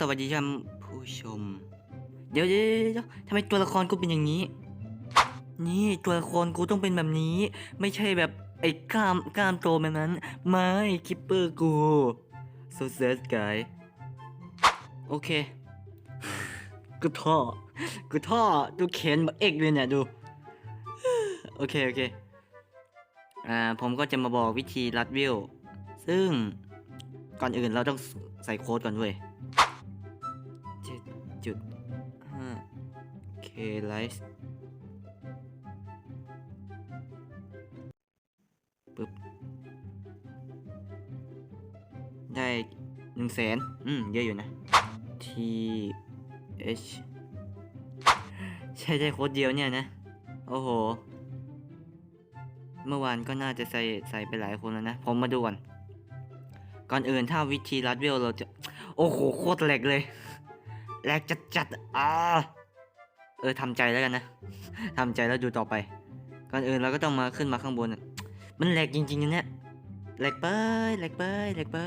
สวัสดีท่านผู้ชม เดี๋ยวเดี๋ยวทำไมตัวละครกูเป็นอย่างนี้ นี่ตัวละครกูต้องเป็นแบบนี้ ไม่ใช่แบบไอ้กล้ามกล้ามโตแบบนั้น ไม่คิปเปอร์กู so sad guy โอเค กูท่อ กูท่อ ดูเข็นแบบเอกเลยเนี่ยดู โอเค โอเค อ่า ผมก็จะมาบอกวิธีรัดวิว ซึ่งก่อนอื่นเราต้องใส่โค้ดก่อนเว้ย จุ1.5 k l i g h t ปึ๊บ ได้หนึ่งแสนอืม เยอะอยู่นะ t h ใช่ใช่โค้ดเดียวเนี่ยนะ โอ้โห เมื่อวานก็น่าจะใส่ใส่ไปหลายคนแล้วนะ ผมมาดูก่อน ก่อนอื่นถ้าวิธีรัดเวลเราจะ โอ้โห โคตรแหลกเลย แหลกจัดจัดๆอ่าเออทำใจแล้วกันนะทำใจแล้วดูต่อไป ก่อนอื่นเราก็ต้องมาขึ้นมาข้างบนมันแหลกจริงๆนะเนี่ยแหลกไปแหลกไปแหลกไป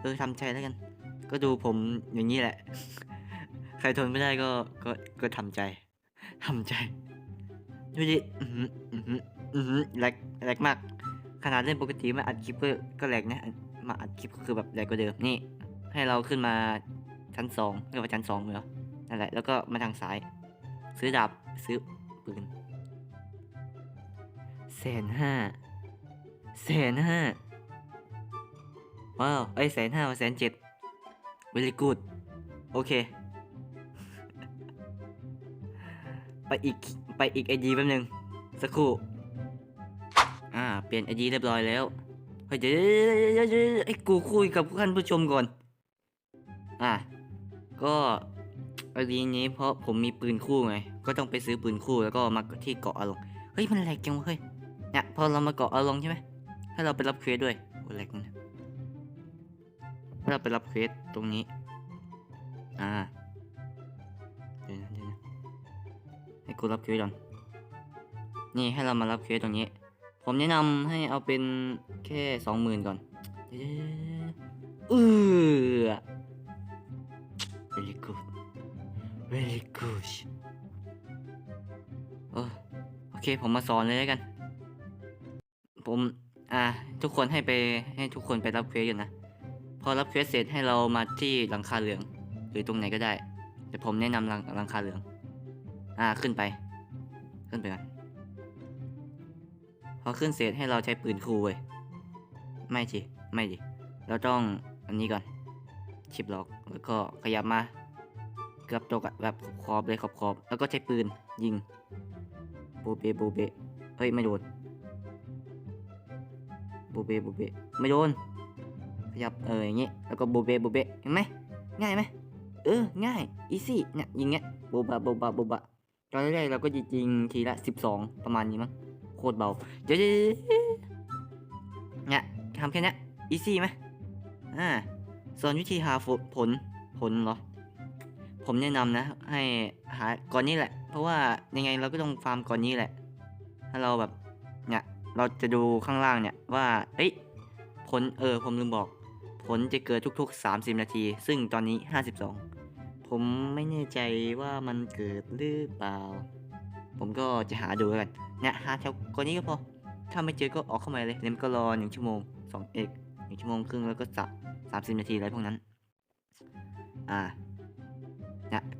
เออทำใจแล้วกัน ก็ดูผมอย่างนี้แหละ ใครทนไม่ได้ก็ก็ก็ทำใจทำใจดูดิอือหืออือหืออือหือแหลกแหลกมาก ขนาดเล่นปกติมาอัดคลิปก็ก็แหลกนะมาอัดคลิปก็คือแบบแหลกกว่าเดิมนี่ ให้เราขึ้นมา ชั้นสองเรียกว่าชั้นสองเหรอนั่นแหละแล้วก็มาทางซ้าย ซื้อดาบซื้อปืนแสนห้าแสนห้าว้าวไอ้แสนห้าแสนเจ็ด very good โอเค ไปอีก ไปอีกไอดีแป๊บนึง สักครู่ อ่า เปลี่ยนไอดีเรียบร้อยแล้วเฮ้ยเดี๋ยวเดี๋ยวเดี๋ยวเดี๋ยวไอ้กูคุยกับท่านผู้ชมก่อน อะ ก็ไอดีนี้เพราะผมมีปืนคู่ไง ก็ต้องไปซื้อปืนคู่แล้วก็มาที่เกาะอารมณ์เฮ้ยมันแหลกจังเฮ้ยเนี่ยพอเรามาเกาะอารมณ์ใช่ไหมให้เราไปรับเควสด้วยโอ้แหลกนะให้เราไปรับเควสตรงนี้ อ่าเดี๋ยวนะเดี๋ยวนะให้กูรับเควสก่อนนี่ให้เรามารับเควสตรงนี้ ผมแนะนำให้เอาเป็นแค่สองหมื่นก่อนเดี๋ยวๆๆเออ very good เอโอเค ผมมาสอนเลยแล้วกัน ผม อ่า ทุกคนให้ไป ให้ทุกคนไปรับเควสกันนะ พอรับเควสเสร็จให้เรามาที่หลังคาเหลือง หรือตรงไหนก็ได้ แต่ผมแนะนำหลังหลังคาเหลือง อ่า ขึ้นไป ขึ้นไปก่อนพอขึ้นเสร็จให้เราใช้ปืนคูเว้ย ไม่สิไม่ดิเราต้องอันนี้ก่อนชิปล็อก แล้วก็ขยับมา เกือบตกอะแบบขอบเลยขอบขอบแล้วก็ใช้ปืนยิงบูเบบูเบเฮ้ยไม่โดนบูเบบูเบไม่โดนขยับเอออย่างงี้แล้วก็บูเบบูเบเห็นไหมง่ายไหมเออง่ายอีซี่เนี่ยยิงเงี้ยบูบะบูบะบูบะตอนแรกเราก็จะยิงทีละสิบสองประมาณนี้มั้งโคตรเบาเดี๋ยวๆเนี่ยทำแค่นี้อีซี่ไหมอ่าส่วนวิธีหาผลผลเหรอ ผมแนะนำนะ ให้หาก่อนนี้แหละ เพราะว่ายังไงเราก็ต้องฟาร์มก่อนนี้แหละ ถ้าเราแบบเนี่ยเราจะดูข้างล่างเนี่ยว่าเอ้ยผลเออผมลืมบอก ผลจะเกิดทุกๆ 30 นาที ซึ่งตอนนี้ 52 ผมไม่แน่ใจว่ามันเกิดหรือเปล่า ผมก็จะหาดูแล้วกันเนี่ยหาแถวก่อนนี้ก็พอ ถ้าไม่เจอก็ออกเข้ามาเลยเนมก็รอหนึ่งชั่วโมงสองเอกหนึ่งชั่วโมงครึ่งแล้วก็สักสามสิบนาทีอะไรพวกนั้น อ่า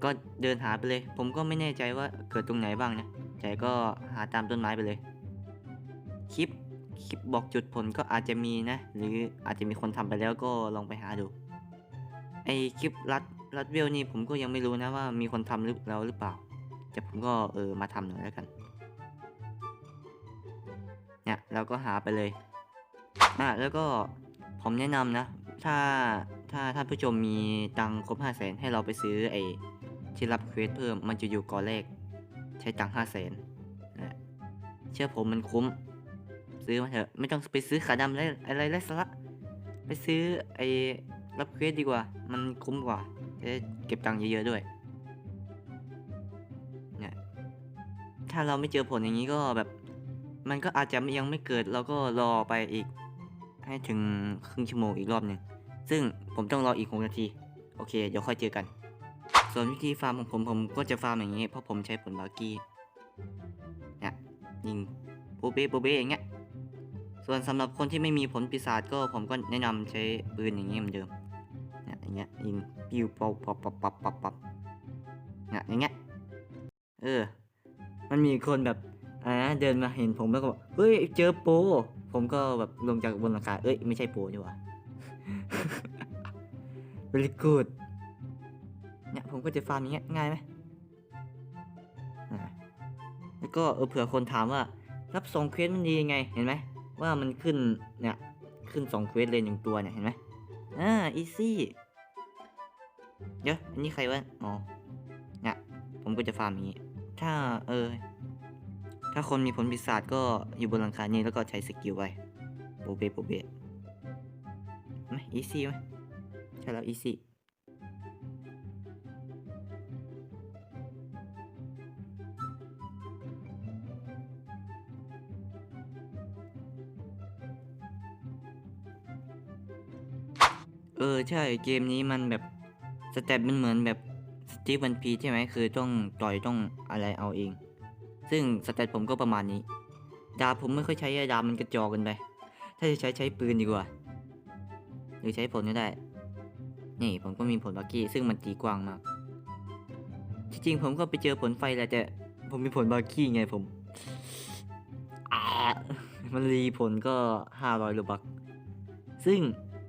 ก็เดินหาไปเลย ผมก็ไม่แน่ใจว่าเกิดตรงไหนบ้างนะแต่ก็หาตามต้นไม้ไปเลย คลิปคลิปบอกจุดผลก็อาจจะมีนะ หรืออาจจะมีคนทำไปแล้วก็ลองไปหาดูไอคลิปรัดรัดเวลนี่ผมก็ยังไม่รู้นะว่ามีคนทำหรือแล้วหรือเปล่าแต่ผมก็เออมาทำหน่อยแล้วกันเนี่ยเราก็หาไปเลยอะแล้วก็ผมแนะนำนะ ถ้า ถ้าท่านผู้ชมมีตังค์ครบห้าแสนให้เราไปซื้อไอ้ที่รับเควสเพิ่มมันจะอยู่ก่อนแรก ใช้ตังค์ห้าแสนเชื่อผมมันคุ้ม ซื้อมาเถอะ ไม่ต้องไปซื้อขาดำอะไรอะไรไรสาระไปซื้อไอ้รับเควสดีกว่า มันคุ้มกว่าจะเก็บตังค์เยอะๆด้วยเนี่ยถ้าเราไม่เจอผลอย่างนี้ก็แบบ มันก็อาจจะยังไม่เกิดเราก็รอไปอีก ให้ถึงครึ่งชั่วโมงอีกรอบหนึ่ง ซึ่งผมต้องรออีกหกนาที โอเค เดี๋ยวค่อยเจอกัน ส่วนวิธีฟาร์มของผมผมก็จะฟาร์มอย่างนี้ เพราะผมใช้ผลบาร์กี้เนี่ยยิงโบเบ้โบเบ้อย่างเงี้ย ส่วนสำหรับคนที่ไม่มีผลปีศาจก็ผมก็แนะนำใช้ปืนอย่างเงี้ยเหมือนเดิมเนี่ยอย่างเงี้ยยิงปิ้วป๊อปป๊อปป๊อปป๊อปอปอปเนี่ยอย่างเงี้ย เออ มันมีคนแบบอ่าเดินมาเห็นผมแล้วก็บอกเฮ้ยเจอโป ผมก็แบบลงจากบนหลังคาเอ้ยไม่ใช่โปรดีกว่า very good เนี่ยผมก็จะฟาร์มอย่างเงี้ยง่ายไหมแล้วก็เออเผื่อคนถามว่า รับส่งเควสมันดียังไงเห็นไหมว่ามันขึ้นเนี่ยขึ้นสองเควสเลยหนึ่งตัวเนี่ยเห็นไหมอ่าอีซี่เดี๋ยวอันนี้ใครวะอ๋อเนี่ยผมก็จะฟาร์มอย่างงี้ ถ้าเออถ้าคนมีผลปีศาจก็อยู่บนหลังคานี้แล้วก็ใช้สกิลไว้โบเบโบเบไหมอีซี่ไหม ช่แล้วอีซี่เออใช่เกมนี้มันแบบสเต็ปมันเหมือนแบบสตีฟวันพีใช่ไหมคือต้องต่อยต้องอะไรเอาเอง ซึ่งสเตตผมก็ประมาณนี้ ดาบผมไม่ค่อยใช้ดาบมันกระจอกกันไป ถ้าจะใช้ใช้ปืนดีกว่า หรือใช้ผลก็ได้ นี่ผมก็มีผลบักกี้ซึ่งมันตีกว้างมาก จริงๆ ผมก็ไปเจอผลไฟแหละแต่ผมมีผลบักกี้ไงผม มันรีผลก็ห้าร้อยลูบัก ซึ่ง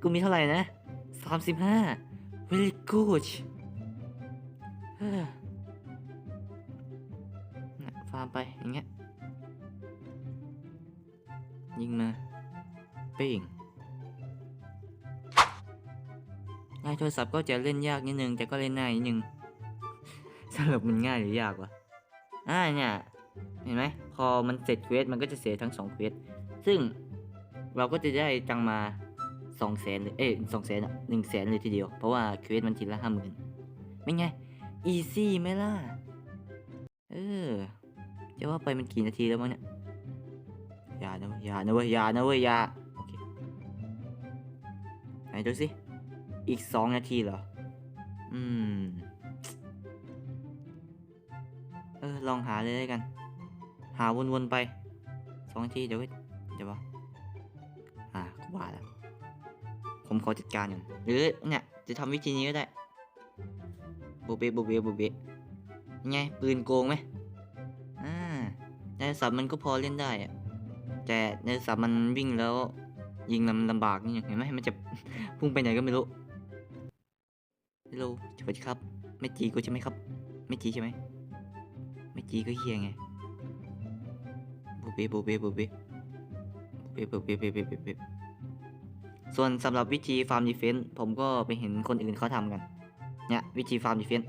กูมีเท่าไหร่นะสามสิบห้า very good เฮ้อน่ะฟาร์มไปอย่างเงี้ยยิงมาเป้ง ในโทรศัพท์ก็จะเล่นยากนิดนึงแต่ก็เล่นง่ายนิดนึงสรุปมันง่ายหรือยากวะอ่าเนี่ยเห็นไหมพอมันเสร็จเควสมันก็จะเสียทั้งสองเควสซึ่งเราก็จะได้ตังมาสองแสนเลยเอ้ยสองแสนอะหนึ่งแสนเลยทีเดียว เพราะว่าเควสมันทีละห้าหมื่นไม่ไงอีซี่ไหมล่ะ เออ จะว่าไปมันกี่นาทีแล้วมั้งเนี่ยอย่านะเว้ยอย่านะเว้ยอย่านะเว้ยอย่าโอเคไหนดูสิ อีกสองนาทีเหรอ อืม เออ ลองหาเลยแล้วกัน หาวนๆไปสองนาทีเดี๋ยวเดี๋ยววะอ่ากูว่าแล้ว ผมขอจัดการก่อนหรือเนี่ย จะทำวิธีนี้ก็ได้โบเบโบเบโบเบยังไง ปืนโกงไหมอ่าในโทรศัพท์มันก็พอเล่นได้อะแต่ในโทรศัพท์มันวิ่งแล้วยิงลำลำบากนี่เห็นไหมมันจะพุ่งไปไหนก็ไม่รู้ ฮัลโหลสวัสดีครับ ไม่จีกูใช่ไหมครับ ไม่จีใช่ไหม ไม่จีก็เฮียไงโบเบโบเบโบเบโบเบโบเบโบเบโบเบส่วนสำหรับวิธีฟาร์มดีเฟนต์ผมก็ไปเห็นคนอื่นเขาทำกัน เนี่ยวิธีฟาร์มดีเฟนต์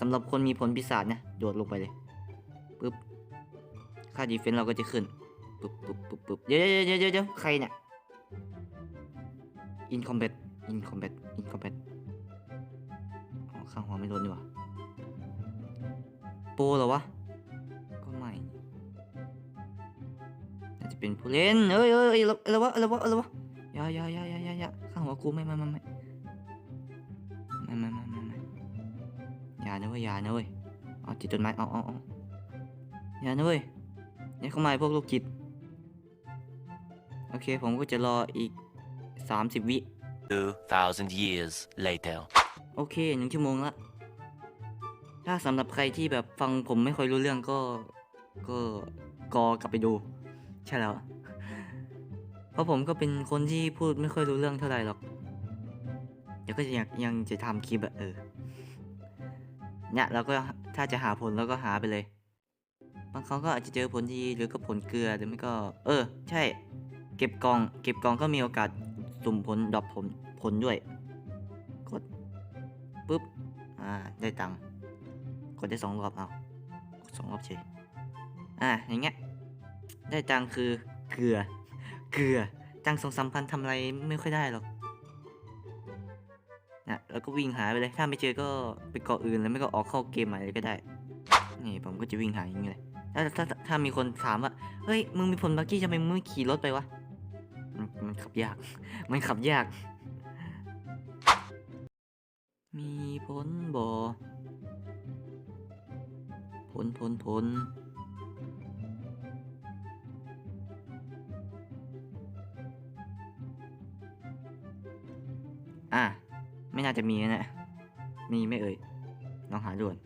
สำหรับคนมีผลปีศาจนะโดดลงไปเลยปึ๊บ ค่าดีเฟนต์เราก็จะขึ้น ปึ๊บปึ๊บปึ๊บปึ๊บเดี๋ยวเดี๋ยวเดี๋ยวเดี๋ยวใครเนี่ย in combat in combat in combat อ๋อ ข้างหัวไม่โดนดีกว่าโปรเหรอวะ ก็ไม่น่าจะเป็นผู้เล่นเอ้ยเอ้ยเอ้ยอะไรวะอะไรวะอะไรวะยาอย่ายายายายาข้างหัวกูไม่ไม่ไม่ไม่ไม่ไม่ไม่ไม่ไม่อย่านะเว้ยอย่านะเว้ยเอาจิตต้นไม้เอาเอาเอาอย่านะเว้ยเนี่ยเข้ามาพวกโรคจิตโอเคผมก็จะรออีก 30 วิ 2,000 years later. โอเคหนึ่งชั่วโมงละ ถ้าสำหรับใครที่แบบฟังผมไม่ค่อยรู้เรื่องก็ ก็กอกลับไปดู ใช่แล้ว เพราะผมก็เป็นคนที่พูดไม่ค่อยรู้เรื่องเท่าไหร่หรอกเดี๋ยวก็ยังยังจะทำคลิปอะเออ เนี่ยเราก็ถ้าจะหาผลเราก็หาไปเลย บางครั้งก็อาจจะเจอผลดีหรือก็ผลเกลือหรือไม่ก็ เออ ใช่ เก็บกอง เก็บกองก็มีโอกาสสุ่มผลดรอปผลผลด้วย ปุ๊บ อ่า ได้ตังค์กดได้สองรอบเอากดสองรอบเฉย อ่า อย่างเงี้ย ได้ตังค์คือเกลือ เกลือ ตังค์สองสามพันทำอะไรไม่ค่อยได้หรอกนะแล้วก็วิ่งหาไปเลย ถ้าไม่เจอก็ไปเกาะอื่นแล้วไม่ก็ออกเข้าเกมใหม่เลยก็ได้ นี่ผมก็จะวิ่งหาอย่างนี้เลย ถ้าถ้าถ้ามีคนถามว่า เฮ้ย มึงมีผลบักกี้ทำไมมึงไม่ขี่รถไปวะ มันขับยาก มันขับยาก พ้นบ่พ้นพ้นพ้นอะ ไม่น่าจะมีนะ มีไม่เอ่ย ลองหาด่วน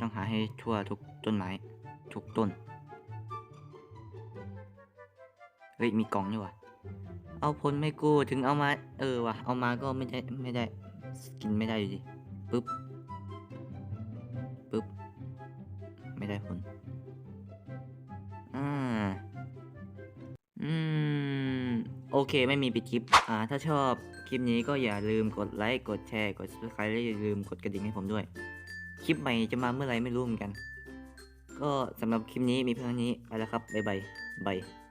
ต้องหาให้ทั่วทุกต้นไม้ ทุกต้น เฮ้ย มีกล่องนี่ว่ะเอาผลไม่กู้ ถึงเอามา เออว่ะเอามาก็ไม่ได้ ไม่ได้ กินไม่ได้ดูดีปึ๊บปึ๊บ ไม่ได้ผลอ่าอืม โอเคไม่มีปิดคลิป อ่า ถ้าชอบคลิปนี้ก็อย่าลืมกดไลค์ กดแชร์ กด subscribe และอย่าลืมกดกระดิ่งให้ผมด้วย คลิปใหม่จะมาเมื่อไรไม่รู้เหมือนกัน ก็สำหรับคลิปนี้มีเพียงนี้ไปแล้วครับ บ๊ายบายบาย